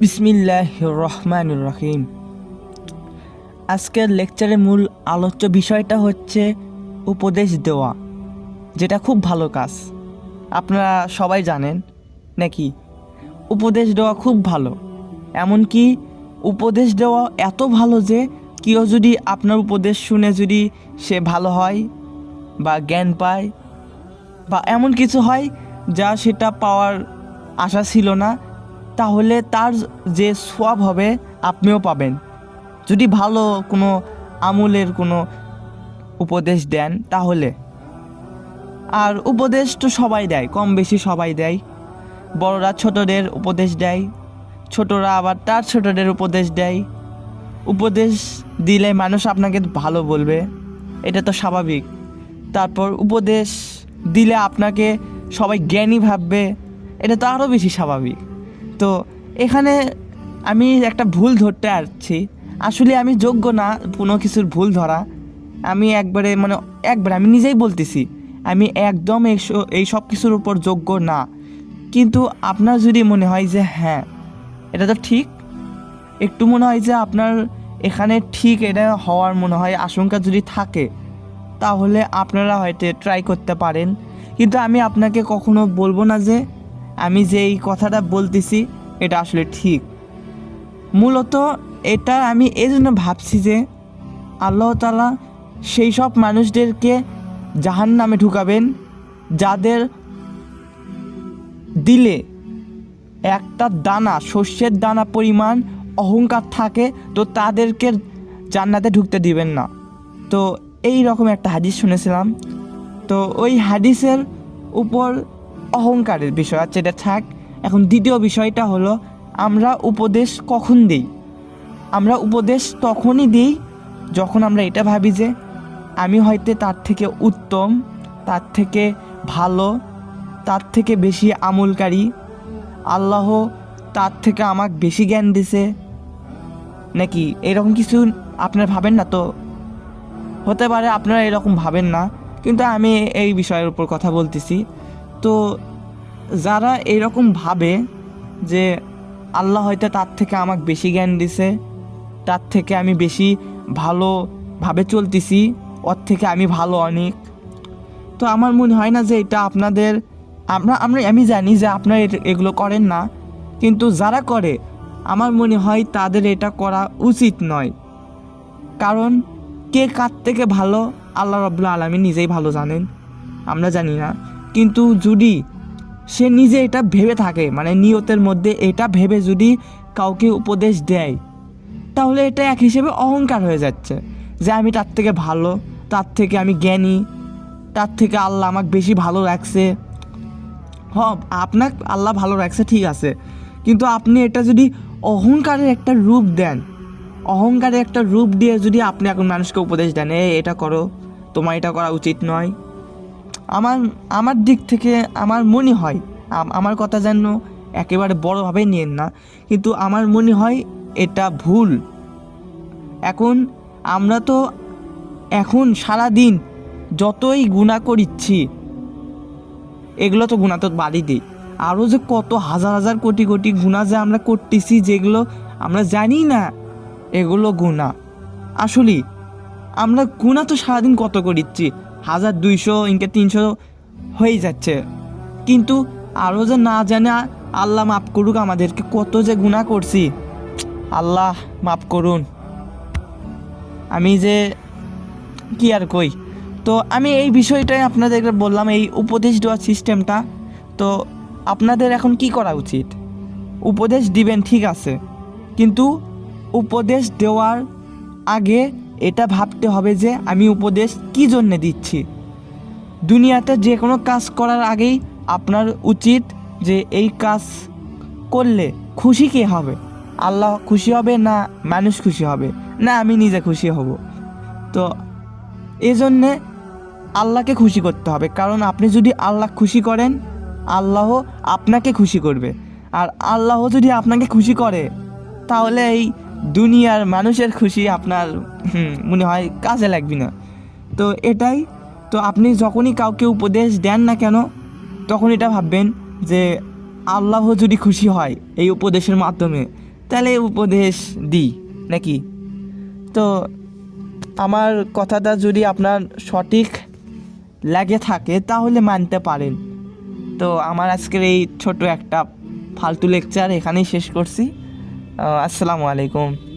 বিসমিল্লাহ রহমান রহিম আজকের লেকচারের মূল আলোচ্য বিষয়টা হচ্ছে উপদেশ দেওয়া, যেটা খুব ভালো কাজ। আপনারা সবাই জানেন নাকি? উপদেশ দেওয়া খুব ভালো। এমনকি উপদেশ দেওয়া এত ভালো যে কেউ যদি আপনার উপদেশ শুনে যদি সে ভালো হয় বা জ্ঞান পায় বা এমন কিছু হয় যা সেটা পাওয়ার আশা ছিল না তাহলে তার যে সোয়াব হবে, আপনিও পাবেন। যদি ভালো কোনো আমলের কোনো উপদেশ দেন, তাহলে। আর উপদেশ তো সবাই দেয়, কম বেশি সবাই দেয়। বড়রা ছোটদের উপদেশ দেয়, ছোটরা আবার তার ছোটদের উপদেশ দেয়। উপদেশ দিলে মানুষ আপনাকে ভালো বলবে, এটা তো স্বাভাবিক। তারপর উপদেশ দিলে আপনাকে সবাই জ্ঞানী ভাববে, এটা তো আরও বেশি স্বাভাবিক। তো এখানে আমি একটা ভুল ধরতে আসছি। আসলে আমি যোগ্য না কোনো কিছুর ভুল ধরা। আমি একবারে মানে একবারে আমি নিজেই বলতেছি, আমি একদম এই সব কিছুর উপর যোগ্য না। কিন্তু আপনার যদি মনে হয় যে হ্যাঁ এটা তো ঠিক, একটু মনে হয় যে আপনার এখানে ঠিক এটা হওয়ার মনে হয় আশঙ্কা যদি থাকে, তাহলে আপনারা হয়তো ট্রাই করতে পারেন। কিন্তু আমি আপনাকে কখনো বলব না যে আমি যে এই কথাটা বলতেছি, এটা আসলে ঠিক। মূলত এটা আমি এই জন্য ভাবছি যে আল্লাহ তালা সেই সব মানুষদেরকে জাহান নামে ঢুকাবেন, যাদের দিলে একটা দানা, শস্যের দানা পরিমাণ অহংকার থাকে, তো তাদেরকে জান্নাতে ঢুকতে দিবেন না। তো এই রকম একটা হাদিস শুনেছিলাম। তো ওই হাদিসের উপর অহংকারের বিষয়। আছে এটা থাক। এখন দ্বিতীয় বিষয়টা হলো, আমরা উপদেশ কখন দিই? আমরা উপদেশ তখনই দিই যখন আমরা এটা ভাবি যে আমি হয়তো তার থেকে উত্তম, তার থেকে ভালো, তার থেকে বেশি আমলকারী। আল্লাহ তার থেকে আমাকে বেশি জ্ঞান দিছে। নাকি এরকম কিছু আপনারা ভাবেন না তো? হতে পারে আপনারা এরকম ভাবেন না, কিন্তু আমি এই বিষয়ের উপর কথা বলতেছি। তো যারা এরকম ভাবে যে আল্লাহ হয়তো তার থেকে আমাকে বেশি জ্ঞান দিছে, তার থেকে আমি বেশি ভালোভাবে চলতেছি, ওর থেকে আমি ভালো অনেক, তো আমার মনে হয় না যে এটা আপনাদের, আমরা আমরা, আমি জানি যে আপনারা এগুলো করেন না, কিন্তু যারা করে, আমার মনে হয় তাদের এটা করা উচিত নয়। কারণ কে কার থেকে ভালো, আল্লাহ রব্লা আলমী নিজেই ভালো জানেন, আমরা জানি না। কিন্তু যদি সে নিজে এটা ভেবে থাকে মানে নিয়তের মধ্যে এটা ভেবে যদি কাউকে উপদেশ দেয়, তাহলে এটা এক হিসেবে অহংকার হয়ে যাচ্ছে যে আমি তার থেকে ভালো, তার থেকে আমি জ্ঞানী, তার থেকে আল্লাহ আমাকে বেশি ভালো রাখছে। হ আপনার আল্লাহ ভালো রাখছে, ঠিক আছে। কিন্তু আপনি এটা যদি অহংকারের একটা রূপ দেন, অহংকারের একটা রূপ দিয়ে যদি আপনি এখন মানুষকে উপদেশ দেন, এ, এটা করো, তোমার এটা করা উচিত নয়। আমার আমার দিক থেকে আমার মনে হয় আমার কথা যেন একেবারে বড়োভাবে নিয়েন না, কিন্তু আমার মনে হয় এটা ভুল। এখন আমরা তো এখন সারা দিন যতই গুণা করিচ্ছি, এগুলো তো গুণা তো বাড়ি দিই। আরও যে কত হাজার হাজার কোটি কোটি গুণা যে আমরা করতেছি, যেগুলো আমরা জানি না, এগুলো গুণা আসলেই, আমরা গুণা তো সারাদিন কত করিচ্ছি হাজার দুইশো, ইনকে তিনশো হয়ে যাচ্ছে। কিন্তু আরও যে না জানে, আল্লাহ মাফ করুক, আমাদেরকে কত যে গুণা করছি। আল্লাহ মাফ করুন। আমি যে কি আর কই? তো আমি এই বিষয়টাই আপনাদেরকে বললাম, এই উপদেশ দেওয়ার সিস্টেমটা। তো আপনাদের এখন কি করা উচিত? উপদেশ দিবেন, ঠিক আছে। কিন্তু উপদেশ দেওয়ার আগে এটা ভাবতে হবে যে আমি উপদেশ কী জন্যে দিচ্ছি? দুনিয়াতে যে কোনো কাজ করার আগেই আপনার উচিত যে এই কাজ করলে খুশি কে হবে? আল্লাহ খুশি হবে না মানুষ খুশি হবে? না, আমি নিজে খুশি হব। তো এই জন্যে আল্লাহকে খুশি করতে হবে। কারণ আপনি যদি আল্লাহ খুশি করেন, আল্লাহ আপনাকে খুশি করবে। আর আল্লাহ যদি আপনাকে খুশি করে, তাহলে এই দুনিয়ার মানুষের খুশি আপনার মনে হয় কাজে লাগবে না। তো এটাই, তো আপনি যখনই কাউকে উপদেশ দেন না কেন, তখন এটা ভাববেন যে আল্লাহ যদি খুশি হয় এই উপদেশের মাধ্যমে, তাহলে উপদেশ দিই, নাকি? তো আমার কথাটা যদি আপনার সঠিক লাগে থাকে, তাহলে মানতে পারেন। তো আমার আজকের এই ছোট একটা ফালতু লেকচার এখানেই শেষ করছি। আসসালামু আলাইকুম।